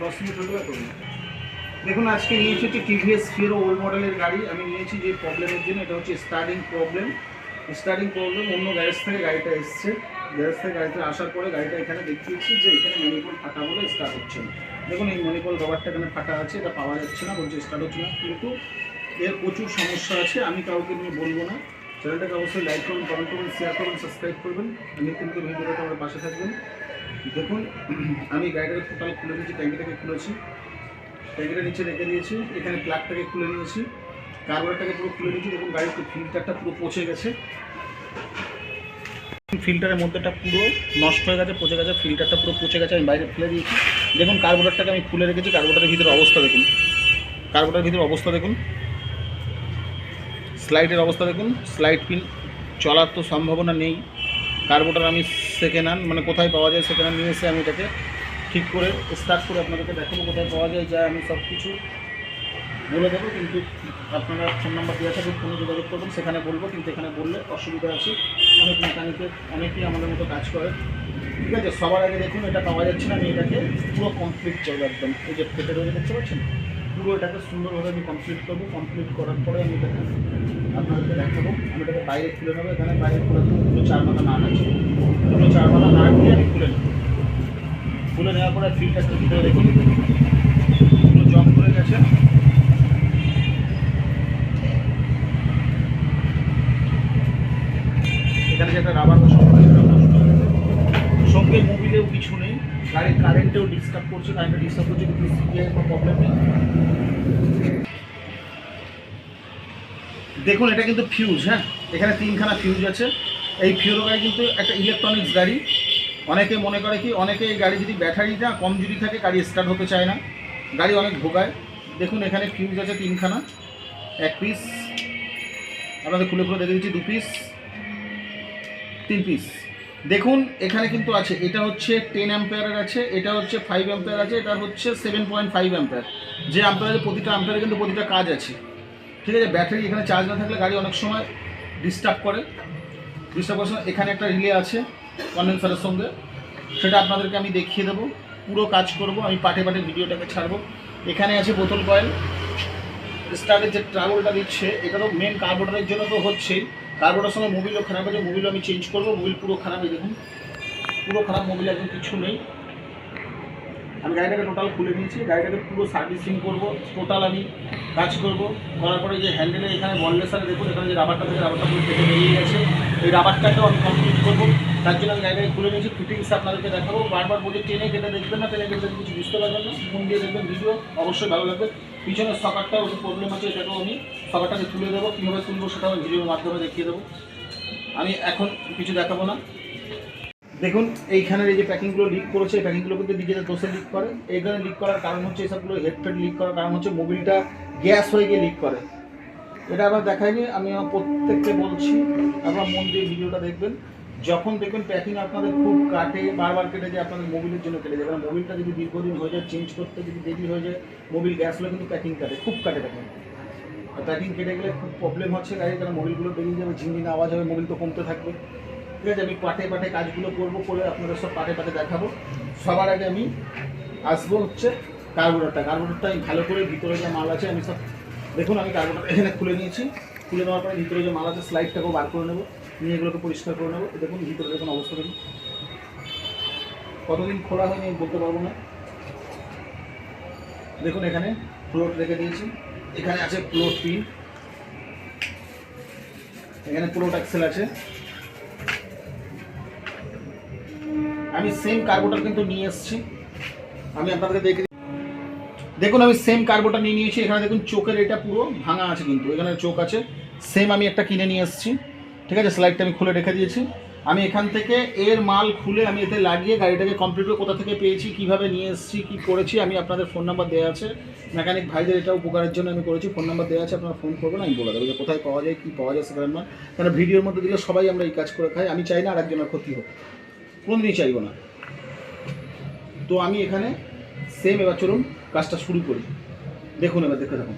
দশ মিনিট হয়ে গেল দেখুন, আজকে নিয়েছি হচ্ছে টিভিএস ফিরো ওল্ড মডেলের গাড়ি। আমি নিয়েছি যে প্রবলেমের জন্য, এটা হচ্ছে স্টার্টিং প্রবলেম স্টার্টিং প্রবলেম অন্য গ্যারেজ থেকে গাড়িটা এসছে। গ্যারেজ থেকে গাড়িটা আসার পরে গাড়িটা এখানে দেখিয়েছি যে এখানে মণিপুর ফাটা বলে স্টার্ট হচ্ছে না। দেখুন, এই মণিপুর রবারটা এখানে ফাটা আছে, এটা পাওয়া যাচ্ছে না, বলছে স্টার্ট হচ্ছে না। কিন্তু এর প্রচুর সমস্যা আছে, আমি কাউকে নিয়ে বলব না। চ্যানেলটাকে অবশ্যই লাইক করুন কমেন্ট করুন শেয়ার করুন সাবস্ক্রাইব করবেন। আমি কিন্তু ভিডিওটা আমার পাশে থাকবেন। দেখুন, আমি গাড়িটাকে টোটাল খুলে দিয়েছি ট্যাঙ্কিটাকে খুলেছি। ট্যাঙ্কিটা নিচে রেখে দিয়েছি। এখানে প্লাগটাকে খুলে নিয়েছি। কার্বোরেটাকে পুরো খুলে দিয়েছি দেখুন গাড়ির ফিল্টারটা পুরো পচে গেছে। ফিল্টারের মধ্যেটা পুরো নষ্ট হয়ে গেছে, পচে গেছে, ফিল্টারটা পুরো পচে গেছে, আমি বাইরে ফেলে দিয়েছি। দেখুন, কার্বোরেটারটাকে আমি খুলে রেখেছি। কার্বোরেটারের ভিতরে অবস্থা দেখুন। কার্বোরেটারের ভিতরে অবস্থা দেখুন। স্লাইডের অবস্থা দেখুন। স্লাইড পিন চলার তো সম্ভাবনা নেই। কার্বোটার আমি সেকেন্ড হ্যান্ড মানে কোথায় পাওয়া যায় সেকেন্ড হ্যান্ড নিয়ে এসে আমি এটাকে ঠিক করে স্টার্ট করে আপনাদেরকে দেখাবো কোথায় পাওয়া যায়, যা আমি সব কিছু বলে দেবো, কিন্তু আপনারা ফোন নাম্বার দেওয়া থাকবে ফোনে যোগাযোগ করবেন, সেখানে বলব, কিন্তু এখানে বললে অসুবিধা আছে। অনেক মেকানিকের অনেকেই আমাদের মতো কাজ করে। ঠিক আছে, সবার আগে দেখুন, এটা পাওয়া যাচ্ছে না, আমি এটাকে পুরো কমপ্লিট করব একদম। এই যে ফেটে রয়েছে, দেখতে পাচ্ছেন? পুরো এটাকে সুন্দরভাবে আমি কমপ্লিট করব। কমপ্লিট করার পরে আমি এটাকে আপনাদেরকে দেখাবো। আমি এটাকে বাইরে খুলে নেব, এখানে বাইরে খুলে দেবো। দুটো চার মাথা নাট আছে দুটো চার মাথা নাট দিয়ে আমি খুলে নেব। খুলে নেওয়ার পরে ফিল্টারটা ভিতরে দেখুন পুরো জং করে গেছে। এখানে যে একটা রাবার সঙ্গে মোবিলেও কিছু নেই। গাড়ির কারেন্টেও ডিস্টার্ব করছে কারেন্টে ডিস্টার্ব করছে, কিন্তু সিপিআই কোনো প্রবলেম নেই। দেখুন, এটা কিন্তু ফিউজ হ্যাঁ? এখানে তিনখানা ফিউজ আছে। এই ফিউরো গাড়ি কিন্তু একটা ইলেকট্রনিক্স গাড়ি অনেকে মনে করে কি, অনেকে গাড়ি যদি ব্যাটারিটা কম যদি থাকে, গাড়ি স্টার্ট হতে চায় না। গাড়ি অনেক ভোগায়। দেখুন, এখানে ফিউজ আছে তিনখানা। এক পিস আপনাদের খুলে খুলে দেখে দিচ্ছি, দু পিস তিন পিস দেখুন, এখানে কিন্তু আছে, এটা হচ্ছে টেন অ্যাম্পেয়ারের আছে, এটা হচ্ছে ফাইভ অ্যাম্পেয়ার আছে, এটা হচ্ছে সেভেন পয়েন্ট ফাইভ অ্যাম্পেয়ার যে অ্যাম্পেয়ারের প্রতিটা অ্যাম্পেয়ারে কিন্তু প্রতিটা কাজ আছে। ঠিক আছে ব্যাটারি এখানে চার্জ না থাকলে গাড়ি অনেক সময় ডিস্টার্ব করে। ডিস্টার্ব করার সময় এখানে একটা রিলে আছে। কন্ডেন্সারের সঙ্গে। সেটা আপনাদেরকে আমি দেখিয়ে দেবো। পুরো কাজ করব। আমি পাটে পাটে ভিডিওটাকে ছাড়বো। এখানে আছে বোতল কয়েল। স্টার্টের যে ট্রাভেলটা দিচ্ছে এটা তো মেন কার্বোটারের জন্য তো হচ্ছেই। কার্বোটার সঙ্গে মোবিলও খারাপ আছে। মোবিলও আমি চেঞ্জ করব। মোবিল পুরো খারাপ দেখুন। পুরো খারাপ মোবিল একদম কিছু নেই। আমি গাড়িটাকে টোটাল খুলে নিয়েছি গাড়িটাকে পুরো সার্ভিসিং করব। টোটাল আমি কাজ করব। করার পরে যে হ্যান্ডেলে এখানে বললেসারে দেখুন, এখানে যে রাবারটা থেকে রাবারটা পুরো কেটে বেরিয়ে গেছে। এই রাবারটাকেও আমি কমপ্লিট করব। তার জন্য আমি গাড়িটাকে খুলে নিয়েছি ফিটিংস আপনাদেরকে দেখাবো। বারবার বলি, টেনে কেটে দেখবেন না, টেনে কেটে কিছু বুঝতে পারবেন না। ফোন দিয়ে দেখবেন ভিডিও, অবশ্যই ভালো লাগবে। পিছনের সকারটাও একটু প্রবলেম আছে, এটাকেও আমি সকারটাকে তুলে দেবো। কীভাবে তুলবো সেটাও আমি ভিডিওর মাধ্যমে দেখিয়ে দেবো। আমি এখন কিছু দেখাবো না। দেখুন, এইখানের এই যে প্যাকিংগুলো লিক করেছে, এই প্যাকিংগুলো কিন্তু নিজেদের দোষে লিক করে। এইখানে লিক করার কারণ হচ্ছে এইসবগুলো হেডফেড লিক করার কারণ হচ্ছে মোবিলটা গ্যাস হয়ে গিয়ে লিক করে। এটা আবার দেখায়নি, আমি আমার প্রত্যেককে বলছি, আপনার মন দিয়ে ভিডিওটা দেখবেন। যখন দেখবেন প্যাকিং আপনাদের খুব কাটে, বারবার কেটে যায়, আপনাদের মোবিলের জন্য কেটে যায়। কারণ মোবিলটা যদি দীর্ঘদিন হয়ে যায় চেঞ্জ করতে যদি দেরি হয়ে যায় মোবিল গ্যাস হলে কিন্তু প্যাকিং কাটে, খুব কাটে প্যাকিং প্যাকিং কেটে গেলে খুব প্রবলেম হচ্ছে গাড়ির, কারণ মোবিলগুলো বেরিয়ে যাবে, ঝিনঝিন আওয়াজ হবে মোবিল তো কমতে থাকবে। ঠিক আছে, আমি পাটে পাটে কাজগুলো করব, করে আপনাদের সব পাটে পাটে দেখাবো। সবার আগে আমি আসব হচ্ছে কার্বোরেটরটা কার্বোরেটরটা আমি ভালো করে ভিতরে যে মাল আছে, আমি সব দেখুন, আমি কার্বোরেটর এখানে খুলে নিয়েছি। খুলে নেওয়ার পরে ভিতরে যে মাল আছে স্লাইডটাকেও বার করে নেব। নিয়ে এগুলোকে পরিষ্কার করে নেব। দেখুন, ভিতরে দেখুন অবস্থা দেখুন। কতদিন খোলা হয়নি বলতে পারব না। দেখুন এখানে ফ্লোট রেখে দিয়েছি। এখানে আছে ফ্লোট পিন এখানে পুরো ট্যাক্সেল আছে। আমি সেম কার্বোটার কিন্তু নিয়ে এসেছি। আমি আপনাদেরকে দেখে। দেখুন, আমি সেম কার্বোটা নিয়ে নিয়েছি। এখানে দেখুন, চোখের এটা পুরো ভাঙা আছে কিন্তু। এখানে চোখ আছে। সেম আমি একটা কিনে নিয়ে এসেছি। ঠিক আছে স্লাইডটা আমি খুলে রেখে দিয়েছি। আমি এখান থেকে এর মাল খুলে আমি এতে লাগিয়ে গাড়িটাকে কমপ্লিট করে কোথা থেকে পেয়েছি, কীভাবে নিয়ে এসেছি, কী করেছি, আমি আপনাদের ফোন নাম্বার দেওয়া আছে। মেকানিক ভাইদের এটা উপকারের জন্য আমি করেছি ফোন নাম্বার দেওয়া আছে, আপনারা ফোন করবেন, আমি বলে দেবো যে কোথায় পাওয়া যায়, কী পাওয়া যায় সেখানে না কারণ ভিডিওর মধ্যে দিলে সবাই আমরা এই কাজ করে খাই, আমি চাই না আর একজনের ক্ষতি হোক। কোনোদিনই চাইব না। তো আমি এখানে সেম এবার চলুন, কাজটা শুরু করি। দেখুন এবার, দেখতে থাকুন।